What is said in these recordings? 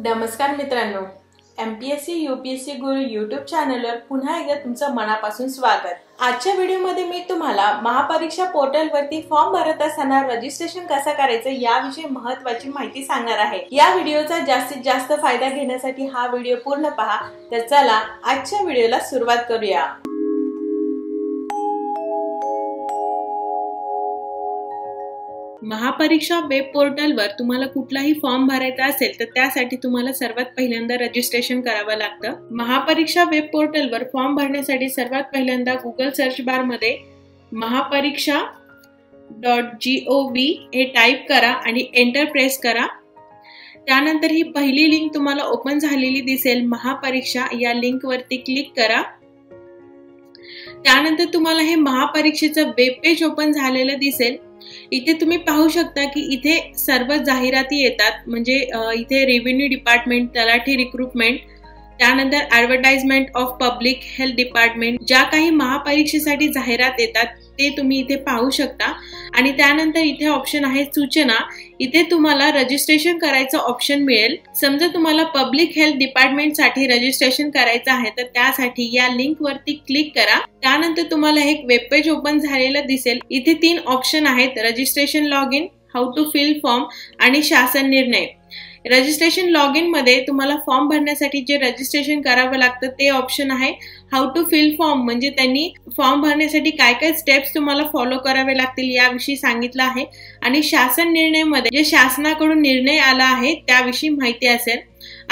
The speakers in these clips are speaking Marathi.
नमस्कार मित्रांनो. M P S C U P S C Guru YouTube चॅनलवर पुन्हा एकदा तुमचं मनापासून स्वागत. आजच्या व्हिडिओमध्ये मी तुम्हाला महापरीक्षा पोर्टलवरती फॉर्म भरत असताना रजिस्ट्रेशन कसं करायचं याविषयी महत्वाची माहिती सांगणार आहे. या व्हिडिओचा जास्तीत जास्त फायदा घेण्यासाठी हा व्हिडिओ पूर्ण पहा. तर चला आजच्या व्हिडिओला सुरुवात करूया. महापरीक्षा वेब पोर्टलवर तुम्हाला कुठलाही फॉर्म भरायचा असेल तर त्यासाठी तुम्हाला सर्वात पहिल्यांदा रजिस्ट्रेशन करावं लागतं. महापरीक्षा वेब पोर्टलवर फॉर्म भरण्यासाठी सर्वात पहिल्यांदा गुगल सर्च बारमध्ये Mahapariksha dot G O V हे टाईप करा आणि एंटर प्रेस करा. त्यानंतर ही पहिली लिंक तुम्हाला ओपन झालेली दिसेल. महापरीक्षा या लिंकवरती क्लिक करा. त्यानंतर तुम्हाला हे महापरीक्षेचं वेब पेज ओपन झालेलं दिसेल. इथे तुम्ही पाहू शकता की इथे सर्व जाहिराती येतात. म्हणजे इथे रेव्हेन्यू डिपार्टमेंट तलाठी रिक्रुटमेंट त्यानंतर advertisement of public health department ज्या काही महापरीक्षेसाठी जाहिरात येतात ते तुम्ही इथे पाहू शकता. आणि त्यानंतर इथे ऑप्शन आहे सूचना. इथे तुम्हाला रजिस्ट्रेशन करायचं ऑप्शन मिळेल. समजा तुम्हाला पब्लिक हेल्थ डिपार्टमेंटसाठी रजिस्ट्रेशन करायचं आहे तर त्यासाठी या लिंक वरती क्लिक करा. त्यानंतर तुम्हाला एक वेब पेज ओपन झालेलं दिसेल. इथे तीन ऑप्शन आहेत registration log in how to fill form आणि शासन निर्णय. रजिस्ट्रेशन लॉग इनमध्ये तुम्हाला फॉर्म भरण्यासाठी जे रजिस्ट्रेशन करावं लागतं ते ऑप्शन आहे. हाऊ टू फिल फॉर्म म्हणजे त्यांनी फॉर्म भरण्यासाठी काय काय स्टेप्स तुम्हाला फॉलो करावे लागतील याविषयी सांगितलं आहे. आणि शासन निर्णयमध्ये जे शासनाकडून निर्णय आला आहे त्याविषयी माहिती असेल.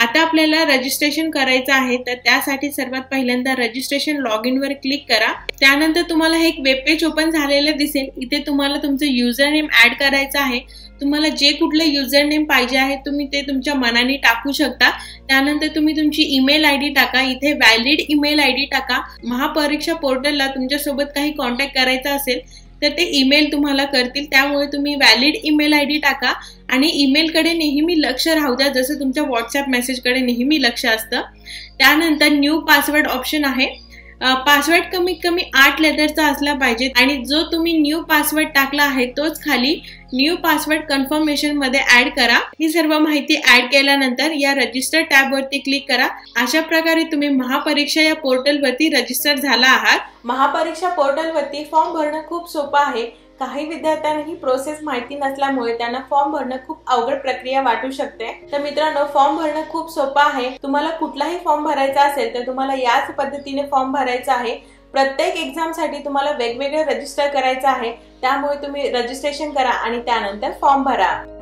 आता आपल्याला रजिस्ट्रेशन करायचं आहे तर त्यासाठी सर्वात पहिल्यांदा रजिस्ट्रेशन लॉग इन वर क्लिक करा. त्यानंतर तुम्हाला हे एक वेब पेज ओपन झालेलं दिसेल. इथे तुम्हाला तुमचं युजर नेम ऍड करायचं आहे. तुम्हाला जे कुठलं युजर नेम पाहिजे आहे तुम्ही ते तुमच्या मनाने टाकू शकता. त्यानंतर तुम्ही तुमची ईमेल आय डी टाका. इथे व्हॅलिड ईमेल आय डी टाका. महापरीक्षा पोर्टलला तुमच्यासोबत काही कॉन्टॅक्ट करायचा असेल तर ते ईमेल तुम्हाला करतील. त्यामुळे तुम्ही व्हॅलिड ईमेल आय डी टाका आणि ईमेलकडे नेहमी लक्ष राहू द्या. जसं तुमच्या व्हॉट्सअप मेसेजकडे नेहमी लक्ष असतं. त्यानंतर न्यू पासवर्ड ऑप्शन आहे. पासवर्ड कमीत कमी आठ लेटरचा असला पाहिजे आणि जो तुम्ही न्यू पासवर्ड टाकला आहे तोच खाली न्यू पासवर्ड कन्फर्मेशनमध्ये ऍड करा. ही सर्व माहिती ऍड केल्यानंतर या रजिस्टर टॅब वरती क्लिक करा. अशा प्रकारे तुम्ही महापरीक्षा या पोर्टल वरती रजिस्टर झाला आहात. महापरीक्षा पोर्टल वरती फॉर्म भरणं खूप सोपं आहे. काही विद्यार्थ्यांना ही प्रोसेस माहिती नसल्यामुळे त्यांना फॉर्म भरणं खूप अवघड प्रक्रिया वाटू शकते. तर मित्रांनो फॉर्म भरणं खूप सोपं आहे. तुम्हाला कुठलाही फॉर्म भरायचा असेल तर तुम्हाला याच पद्धतीने फॉर्म भरायचा आहे. प्रत्येक एक्झामसाठी तुम्हाला वेगवेगळे रजिस्टर करायचं आहे. त्यामुळे तुम्ही रजिस्ट्रेशन करा आणि त्यानंतर फॉर्म भरा.